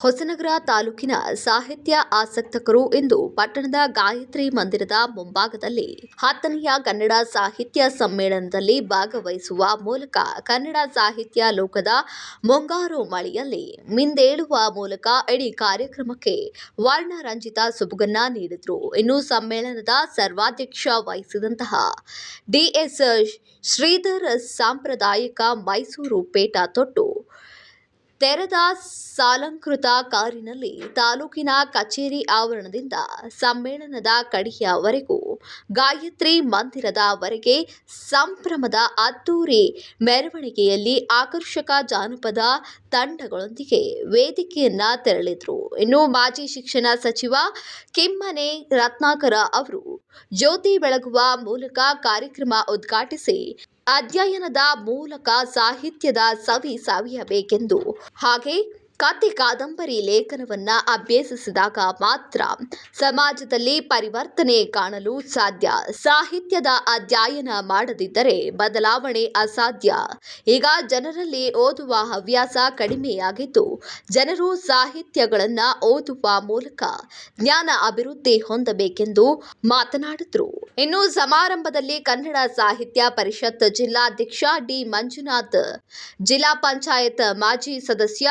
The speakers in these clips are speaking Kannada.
ಹೊಸನಗರ ತಾಲೂಕಿನ ಸಾಹಿತ್ಯ ಆಸಕ್ತಕರು ಇಂದು ಪಟ್ಟಣದ ಗಾಯತ್ರಿ ಮಂದಿರದ ಮುಂಭಾಗದಲ್ಲಿ ಹತ್ತನೆಯ ಕನ್ನಡ ಸಾಹಿತ್ಯ ಸಮ್ಮೇಳನದಲ್ಲಿ ಭಾಗವಹಿಸುವ ಮೂಲಕ ಕನ್ನಡ ಸಾಹಿತ್ಯ ಲೋಕದ ಮುಂಗಾರು ಮಳೆಯಲ್ಲಿ ಮಿಂದೇಳುವ ಮೂಲಕ ಇಡೀ ಕಾರ್ಯಕ್ರಮಕ್ಕೆ ವರ್ಣರಂಜಿತ ಸುಬುಗನ್ನ ನೀಡಿದರು. ಇನ್ನು ಸಮ್ಮೇಳನದ ಸರ್ವಾಧ್ಯಕ್ಷ ವಹಿಸಿದಂತಹ ಡಿಎಸ್ ಶ್ರೀಧರ್ ಸಾಂಪ್ರದಾಯಿಕ ಮೈಸೂರು ಪೇಟ ತೊಟ್ಟು ತೆರೆದ ಸಾಲಂಕೃತ ಕಾರಿನಲ್ಲಿ ತಾಲೂಕಿನ ಕಚೇರಿ ಆವರಣದಿಂದ ಸಮ್ಮೇಳನದ ಕಡೆಯವರೆಗೂ ಗಾಯತ್ರಿ ಮಂದಿರದವರೆಗೆ ಸಂಭ್ರಮದ ಅದ್ದೂರಿ ಮೆರವಣಿಗೆಯಲ್ಲಿ ಆಕರ್ಷಕ ಜಾನಪದ ತಂಡಗಳೊಂದಿಗೆ ವೇದಿಕೆಯನ್ನ ತೆರಳಿದ್ರು. ಇನ್ನು ಮಾಜಿ ಶಿಕ್ಷಣ ಸಚಿವ ಕಿಮ್ಮನೆ ರತ್ನಾಕರ ಅವರು ಜ್ಯೋತಿ ಬೆಳಗುವ ಮೂಲಕ ಕಾರ್ಯಕ್ರಮ ಉದ್ಘಾಟಿಸಿ ಅಧ್ಯಯನದ ಮೂಲಕ ಸಾಹಿತ್ಯದ ಸವಿ ಸವಿಯಬೇಕೆಂದು. ಹಾಗೆ ಕತೆ ಕಾದಂಬರಿ ಲೇಖನವನ್ನು ಅಭ್ಯಸಿಸಿದಾಗ ಮಾತ್ರ ಸಮಾಜದಲ್ಲಿ ಪರಿವರ್ತನೆ ಕಾಣಲು ಸಾಧ್ಯ. ಸಾಹಿತ್ಯದ ಅಧ್ಯಯನ ಮಾಡದಿದ್ದರೆ ಬದಲಾವಣೆ ಅಸಾಧ್ಯ. ಈಗ ಜನರಲ್ಲಿ ಓದುವ ಹವ್ಯಾಸ ಕಡಿಮೆಯಾಗಿದ್ದು, ಜನರು ಸಾಹಿತ್ಯಗಳನ್ನು ಓದುವ ಮೂಲಕ ಜ್ಞಾನ ಅಭಿವೃದ್ಧಿ ಹೊಂದಬೇಕೆಂದು ಮಾತನಾಡಿದರು. ಇನ್ನು ಸಮಾರಂಭದಲ್ಲಿ ಕನ್ನಡ ಸಾಹಿತ್ಯ ಪರಿಷತ್ ಜಿಲ್ಲಾಧ್ಯಕ್ಷ ಡಿ ಮಂಜುನಾಥ್, ಜಿಲ್ಲಾ ಪಂಚಾಯತ್ ಮಾಜಿ ಸದಸ್ಯ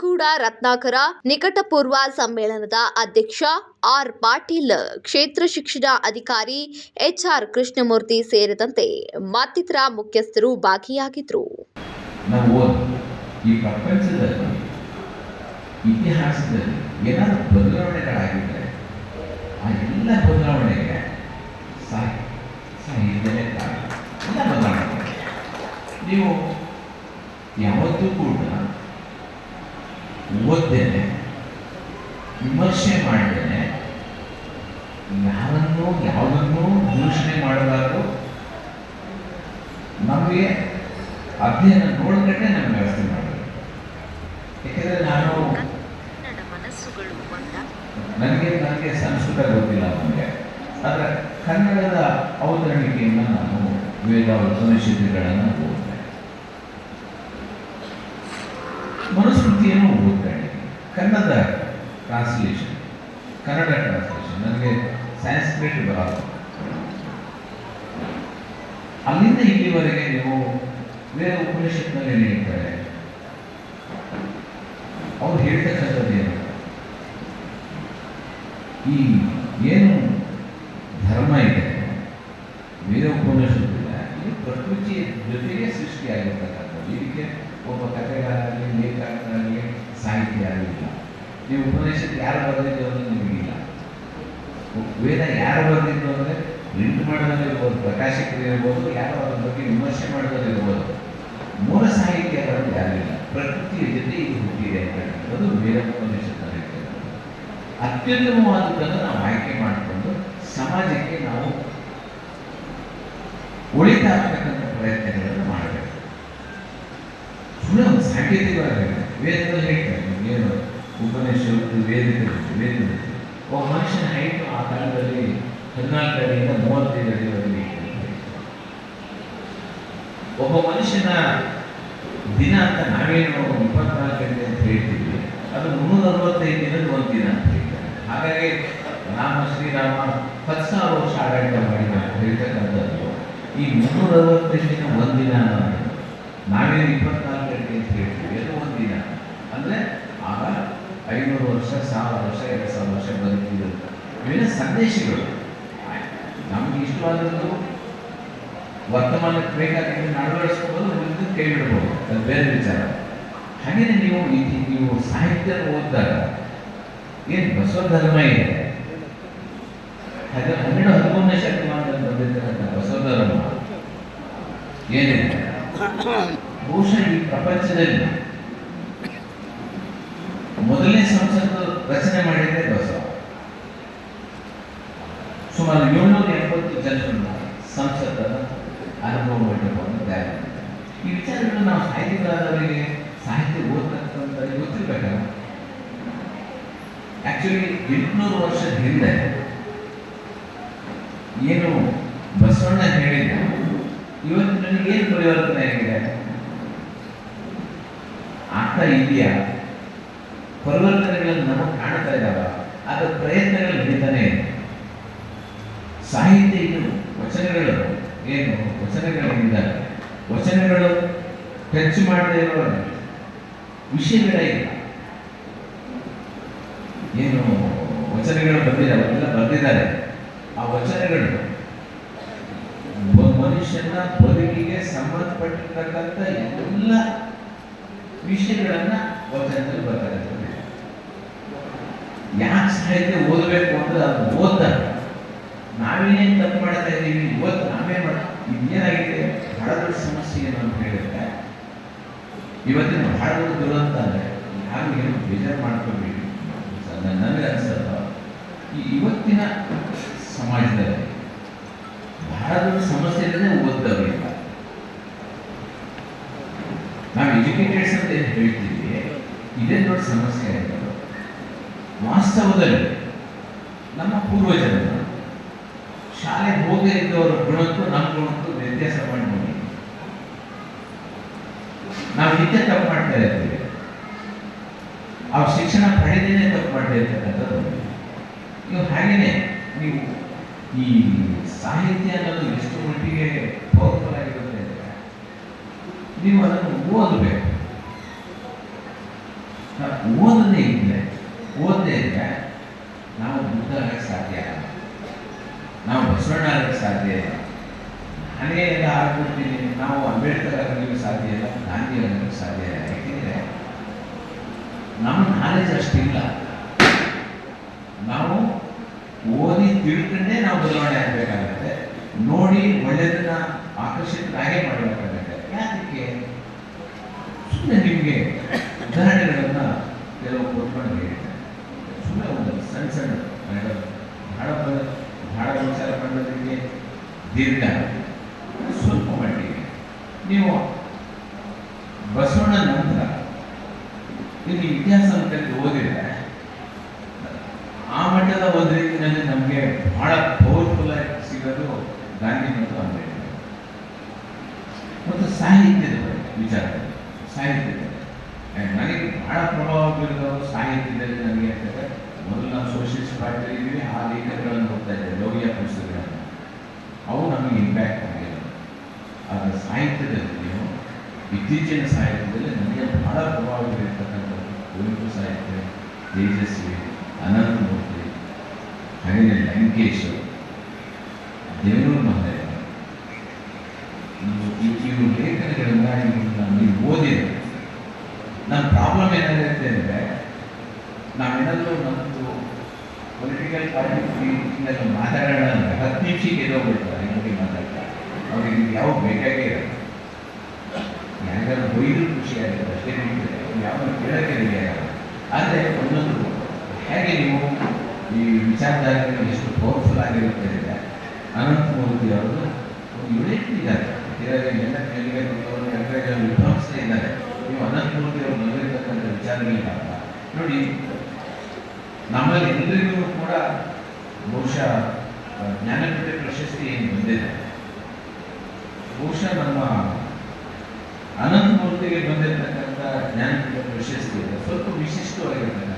ಕಲಗೂಡ ರತ್ನಾಕರ ನಿಕಟಪೂರ್ವ ಸಮ್ಮೇಳನದ ಅಧ್ಯಕ್ಷ ಆರ್ ಪಾಟೀಲ್, ಕ್ಷೇತ್ರ ಶಿಕ್ಷಣ ಅಧಿಕಾರಿ ಎಚ್ಆರ್ ಕೃಷ್ಣಮೂರ್ತಿ ಸೇರಿದಂತೆ ಮತ್ತಿತರ ಮುಖ್ಯಸ್ಥರು ಭಾಗಿಯಾಗಿದ್ದರು. ಯಾವತ್ತೂ ಕೂಡ ಓದ್ದೇನೆ ವಿಮರ್ಶೆ ಮಾಡಿದ್ದೇನೆ ಯಾರನ್ನೂ ಯಾವುದನ್ನೂ ದೂಷಣೆ ಮಾಡಬಾರದು ನಮಗೆ ಅಧ್ಯಯನ ನೋಡಿದ್ರೆ ನಮ್ಗೆ ವ್ಯವಸ್ಥೆ ಮಾಡಬೇಕು. ಯಾಕೆಂದರೆ ನಾನು ನನಗೆ ನನಗೆ ಸಂಸ್ಕೃತ ಗೊತ್ತಿಲ್ಲ ನನಗೆ ಆದರೆ ಕನ್ನಡದ ಅವತರಣಿಕೆಯನ್ನು ನಾನು ವೇದ ಉಪನಿಷತ್ತುಗಳನ್ನು ಓದಿದೆ. ಮನುಸ್ಮೃತಿಯನ್ನು ಓದ್ತಾ ಇದ್ದೀನಿ ಕನ್ನಡ ಟ್ರಾನ್ಸ್ಲೇಷನ್ ಕನ್ನಡ ಟ್ರಾನ್ಸ್ಲೇಷನ್ ನನಗೆ ಸ್ಯಾನ್ಸ್ಕ್ರಿಟ್ ಬರಲ್ಲ. ಅಲ್ಲಿಂದ ಇಲ್ಲಿವರೆಗೆ ನೀವು ಬೇರೆ ಉಪನಿಷತ್ನಲ್ಲಿ ನೀಡ್ತಾರೆ ಅವ್ರು ಹೇಳ್ತಕ್ಕಂಥದ್ದು ಏನು? ಈ ಏನು ಧರ್ಮ ಇದೆ ವೇದ ಉಪನಿಷತ್ತಿಲ್ಲ ಇದು ಪ್ರಕೃತಿಯ ಜೊತೆಗೆ ಸೃಷ್ಟಿಯಾಗಿರ್ತಕ್ಕಂಥದ್ದು ಇದಕ್ಕೆ ಒಬ್ಬ ಕಥೆಗಾರನಾಗಲಿ ಲೇಖಕನಾಗಲಿ ಸಾಹಿತ್ಯ ಆಗಲಿಲ್ಲ ನೀವು ಉಪದೇಶಕ್ಕೆ ಯಾರು ಬರೆದಿದ್ದು ಅನ್ನೋದು ನಿಮಗಿಲ್ಲ. ವೇದ ಯಾರು ಬರೆದಿದ್ದು ಅಂದರೆ ಪ್ರಿಂಟ್ ಮಾಡೋದ್ರಲ್ಲಿ ಇರ್ಬೋದು ಪ್ರಕಾಶಕರು ಇರ್ಬೋದು, ಯಾರೋ ಅದ್ರ ಬಗ್ಗೆ ವಿಮರ್ಶೆ ಮಾಡೋದ್ರಲ್ಲಿ ಇರ್ಬೋದು. ಮೂಲ ಸಾಹಿತ್ಯಗಳು ಯಾರಿಲ್ಲ. ಪ್ರಕೃತಿಯ ಜೊತೆ ಇದು ಹುಟ್ಟಿದೆ ಅಂತಕ್ಕಂಥದ್ದು ವೇದ ಇರ್ತಕ್ಕಂಥದ್ದು. ಅತ್ಯುತ್ತಮವಾದದ್ದನ್ನು ನಾವು ಆಯ್ಕೆ ಮಾಡಿಕೊಂಡು ಸಮಾಜಕ್ಕೆ ನಾವು ಉಳಿತಾಗತಕ್ಕಂಥ ಪ್ರಯತ್ನಗಳನ್ನು ಮಾಡಬೇಕು. ಸುಮ್ಮನೆ ಸಾಂಕೇತಿಕವಾಗಿ ವೇದದಲ್ಲಿ ಉಪನಿಷತ್ತು ವೇದದಲ್ಲಿ ಒಬ್ಬ ಮನುಷ್ಯನ ಹೈಟು ಆ ಕಾಲದಲ್ಲಿ ಹದಿನಾಲ್ಕು ಅಡಿಯಿಂದ ಮೂವತ್ತೈದು ಅಡಿವರೆಗೆ ಒಬ್ಬ ಮನುಷ್ಯನ ದಿನ ಅಂತ ನಾವೇನು ಇಪ್ಪತ್ನಾಲ್ಕು ಗಂಟೆ ಅಂತ ಹೇಳ್ತೀವಿ. ಅದು ಮುನ್ನೂರ ಅರವತ್ತೈದು ದಿನದ ಒಂದು ದಿನ ಅಂತ ಹೇಳ್ತಾರೆ. ಹಾಗಾಗಿ ರಾಮ, ಶ್ರೀರಾಮ ಹತ್ತು ಸಾವಿರ ವರ್ಷ ಆಡಳಿತ ಮಾಡಿದ ಹೇಳ್ತಕ್ಕಂಥದ್ದು ಈ ಮುನ್ನೂರ ಅರವತ್ತೈದು ದಿನ ಒಂದು ದಿನ ಅನ್ನೋದು ನಾವೇನು ಇಪ್ಪತ್ನಾಲ್ಕು ಗಂಟೆ ಅಂತ ಹೇಳ್ತೀವಿ. ಅದು ಒಂದು ದಿನ. ಅಂದರೆ ಆಗ ಐನೂರು ವರ್ಷ, ಸಾವಿರ ವರ್ಷ, ಎರಡು ಸಾವಿರ ವರ್ಷ ಬದುಕಿದ್ರು. ಇವೆಲ್ಲ ಸಂದೇಶಗಳು. ನಮ್ಗೆ ಇಷ್ಟವಾದದ್ದು ವರ್ತಮಾನಕ್ಕೆ ಬೇಕಾಗಿದ್ದು ಅಳವಡಿಸ್ಕೋಬೋದು ಮುಂದೆ ಕೈಬಿಡ್ಬೋದು ಅದು ಬೇರೆ ವಿಚಾರ. ಹಾಗೆಯೇ ನೀವು ನೀವು ಸಾಹಿತ್ಯ ಓದಿದಾಗ ಏನು ಬಸವ ಧರ್ಮ ಇದೆ? ಹಾಗೆ ಹನ್ನೆರಡು ಹದಿಮೂರನೇ ಶತಮಾನದಲ್ಲಿ ಬಂದಿರ್ತಕ್ಕಂಥ ಬಸವ ಧರ್ಮ ಏನಿದೆ? ಬಹುಶಃ ಈ ಪ್ರಪಂಚದಲ್ಲಿ ಮೊದಲನೇ ಸಂಸತ್ತು ರಚನೆ ಮಾಡಿದ್ರೆ ಬಸವ ಸುಮಾರು ಏಳ್ನೂರ ಎಂಬತ್ತು ಜನರನ್ನ ಸಂಸತ್ ಅನುಭವ ಮಾಡಿಕೊಂಡು ಈ ವಿಚಾರಗಳು ನಾವು ಸಾಹಿತ್ಯಗಳಾದವರಿಗೆ ಸಾಹಿತ್ಯ ಓದ್ತಕ್ಕಂಥ ಗೊತ್ತಿರ್ಬೇಕಲ್ಲ ಆಕ್ಚುಲಿ ಎಂಟುನೂರು ವರ್ಷದ ಹಿಂದೆ ಏನು ಬಸವಣ್ಣ ಹೇಳಿದ ಇವತ್ತು ನನಗೆ ಏನು ಪರಿವರ್ತನೆ ಆಗಿದೆ? ಆಗ್ತಾ ಇದೆಯಾ? ಪರಿವರ್ತನೆಗಳನ್ನು ನಮಗೆ ಕಾಣ್ತಾ ಇದ್ದಾವ ಅದರ ಪ್ರಯತ್ನಗಳು ನಡೀತಾನೆ ಸಾಹಿತ್ಯ ಇದು ವಚನಗಳು ಏನು? ವಚನಗಳಿಂದ ವಚನಗಳು ಟಚ್ ಮಾಡದೇ ಇರೋ ವಿಷಯಗಳೇ ಇಲ್ಲ ಏನು ವಚನಗಳು ಬಂದಿದ್ದಾವೆ ಅವೆಲ್ಲ ಬಂದಿದ್ದಾರೆ. ಆ ವಚನಗಳು ಮನುಷ್ಯನ ಬದುಕಿಗೆ ಸಂಬಂಧಪಟ್ಟಿರ್ತಕ್ಕಂಥ ಎಲ್ಲ ವಿಷಯಗಳನ್ನ ವಚನದಲ್ಲಿ ಬರ್ತಾರೆ ಯಾಕೆ ಸಾಹಿತ್ಯ ಓದಬೇಕು ಅಂದ್ರೆ ಅದು ಓದ್ತಾರೆ ನಾವೇನೇನು ತಪ್ಪು ಮಾಡ್ತಾ ಇದ್ದೀವಿ ಇವತ್ತು ನಾವೇ ಮಾಡ, ಇದೇನಾಗಿದೆ? ಬಹಳ ದೊಡ್ಡ ಸಮಸ್ಯೆ ಏನು ಅಂತ ಹೇಳಿದ್ರೆ, ಇವತ್ತಿನ ಬಹಳ ದೊಡ್ಡ ದುರಂತ ಅಂದರೆ ಯಾರು ಏನು ಬೇಜಾರು ಮಾಡ್ಕೋಬೇಕು ನನಗೆ ಅನ್ಸಲ್ಲ. ಈ ಇವತ್ತಿನ ಸಮಾಜದಲ್ಲಿ ಬಹಳ ಸಮಸ್ಯೆ ಇಲ್ಲದೆ ಓದ್ದವರಿಲ್ಲ ನಾವು ಎಜುಕೇಟೆಡ್ಸ್ ಅಂತ ಏನು ಹೇಳ್ತೀವಿ ಇದೇ ದೊಡ್ಡ ಸಮಸ್ಯೆ ಆಗಿದೆ ವಾಸ್ತವದಲ್ಲಿ ನಮ್ಮ ಪೂರ್ವಜರು ಶಾಲೆ ಹೋಗದೆ ಇದ್ದವರ ಗುಣಕ್ಕೂ ನಮ್ಮ ಗುಣಕ್ಕೂ ವ್ಯತ್ಯಾಸ ಮಾಡಿ ನಾವು ನಿತ್ಯ ತಪ್ಪು ಮಾಡ್ತಾ ಇರ್ತೀವಿ. ಅವ್ರ ಶಿಕ್ಷಣ ಪಡೆದೇನೆ ತಪ್ಪು ಮಾಡ್ತಾ ಇರ್ತಕ್ಕಂಥದ್ದು. ನೀವು ಹಾಗೇನೆ ನೀವು ಈ ಸಾಹಿತ್ಯ ಅನ್ನೋದು ಎಷ್ಟು ಮಟ್ಟಿಗೆ ಪವರ್ಫುಲ್ ಆಗಿರುತ್ತೆ ನೀವು ಅದನ್ನು ಓದಬೇಕು ನಾವು ಓದದೇ ಇದ್ದರೆ ಓದದೇ ಇದ್ದರೆ ನಾವು ಬುದ್ಧ ಆಗಕ್ಕೆ ಸಾಧ್ಯ ಆಗಲ್ಲ ನಾವು ಬಸವಣ್ಣ ಆಗಕ್ಕೆ ಸಾಧ್ಯ ಇಲ್ಲ ಆಗ್ಬಿಡ್ತೀನಿ ನಾವು ಅಂಬೇಡ್ಕರ್ ಆಗಲಿಕ್ಕೆ ಸಾಧ್ಯ ಇಲ್ಲ ಗಾಂಧಿ ಆಗಲಿಕ್ಕೆ ಸಾಧ್ಯ ಇಲ್ಲ. ಯಾಕೆಂದರೆ ನಮ್ಮ ನಾಲೆಜ್ ಅಷ್ಟಿಲ್ಲ. ನಾವು ಓದಿ ತಿಳ್ಕೊಂಡೇ ನಾವು ಬದಲಾವಣೆ ಆಗಬೇಕಾಗುತ್ತೆ. ನೋಡಿ ಒಳ್ಳೆಯದನ್ನ ಆಕರ್ಷಿತರಾಗೇ ಮಾಡಬೇಕಾಗುತ್ತೆ ಯಾಕೆ ಸುಮ್ಮನೆ ನಿಮಗೆ ಉದಾಹರಣೆಗಳನ್ನು ಕೆಲವು ಕೊಟ್ಕೊಂಡು ಹೇಳಿದ್ದೆ ಸುಮ್ಮನೆ ಒಂದು ಸಣ್ಣ ಸಣ್ಣ ಮೇಡಮ್ ಭಾಳ ಬ- ಭಾಳ ವಿಚಾರ ಮಾಡೋದಕ್ಕೆ ದೀರ್ಘ ಸ್ವಲ್ಪ ಮಟ್ಟಿಗೆ ನೀವು ಬಸವಣ್ಣ ನಂತರ ಇಲ್ಲಿ ಇತಿಹಾಸ ಓದಿದ್ರೆ ಆ ಮಟ್ಟದ ರೀತಿಯಲ್ಲಿ ನಮಗೆ ಬಹಳ ಪವರ್ಫುಲ್ ಆಗಿ ಸಿಗೋದು ಗಾಂಧಿ ಮತ್ತು ಅಂಬೇಡ್ಕರ್ ಮತ್ತು ಸಾಹಿತ್ಯದ ವಿಚಾರ And ನನಗೆ ಬಹಳ ಪ್ರಭಾವ ಬೀರಿದವರು ಸಾಹಿತ್ಯದಲ್ಲಿ ನನಗೆ ಅಂತಂದರೆ ಮೊದಲು ನಾವು ಸೋಷಿಯಲಿಸ್ಟ್ ಪಾರ್ಟಿಯಲ್ಲಿ ಆ ಲೇಖನಗಳನ್ನು ಇತ್ತೀಚಿನ ಸಾಹಿತ್ಯದಲ್ಲಿ ನನಗೆ ಬಹಳ ಪ್ರಭಾವ ಬೀರ್ತಕ್ಕಂಥದ್ದು ಕುವೆಂಪು ಸಾಹಿತ್ಯ, ತೇಜಸ್ವಿ, ಅನಂತಮೂರ್ತಿ ಹಾಗೆಯೇ ಲಂಕೇಶ್ ದೇವನೂರು ಮಹದೇವ. ಇವು ನಾನು ನೀವು ಓದಿದೆ. ನನ್ನ ಪ್ರಾಬ್ಲಮ್ ಏನಾಗುತ್ತೆ ಅಂದರೆ ನಾವೇನಾದರೂ ನಮ್ಮದು ಪೊಲಿಟಿಕಲ್ ಪಾರ್ಟಿ ಮಾತಾಡೋಣ ಅಂದರೆ ಹತ್ತು ನಿಮಿಷಕ್ಕೆ ಎದೋಗ್ಬಿಡ್ತಾರೆ ಬಗ್ಗೆ ಮಾತಾಡ್ತಾರೆ ಅವ್ರಿಗೆ ಯಾವ ಬೇಕಾಗೇ ಯಾರಿಗಾರು ಬೈದ್ರು ಖುಷಿ ಆಗುತ್ತೆ ಅಷ್ಟೇ ಯಾವ ಕೇಳೋಕ್ಕೆ ನಿಮಗೆ ಆದರೆ ಒಂದೊಂದು ಹೇಗೆ ನೀವು ಈ ವಿಚಾರಧಾರೆಗಳು ಎಷ್ಟು ಪವರ್ಫುಲ್ ಆಗಿರುತ್ತೆ ಅಂದರೆ ಅನಂತಮೂರ್ತಿ ಅವರು ಒಂದು ಯುನಿಟ್ ಇದ್ದಾರೆ ಎಲ್ಲ ಜನ ವಿದ್ವಾಂಸರೇ ಇದ್ದಾರೆ. ನೀವು ಅನಂತಮೂರ್ತಿ ಅವರು ಬಂದಿರತಕ್ಕಂಥ ವಿಚಾರಗಳಿಲ್ಲ ನೋಡಿ, ನಮ್ಮಲ್ಲಿ ಎಲ್ಲರಿಗೂ ಕೂಡ ಬಹುಶಃ ಜ್ಞಾನಪೀಠ ಪ್ರಶಸ್ತಿ ಏನು ಬಂದಿದೆ ಬಹುಶಃ ನಮ್ಮ ಅನಂತಮೂರ್ತಿಗೆ ಬಂದಿರತಕ್ಕಂಥ ಜ್ಞಾನಪೀಠ ಪ್ರಶಸ್ತಿ ಇದೆ. ಸ್ವಲ್ಪ ವಿಶಿಷ್ಟವಾಗಿರ್ತಕ್ಕಂಥ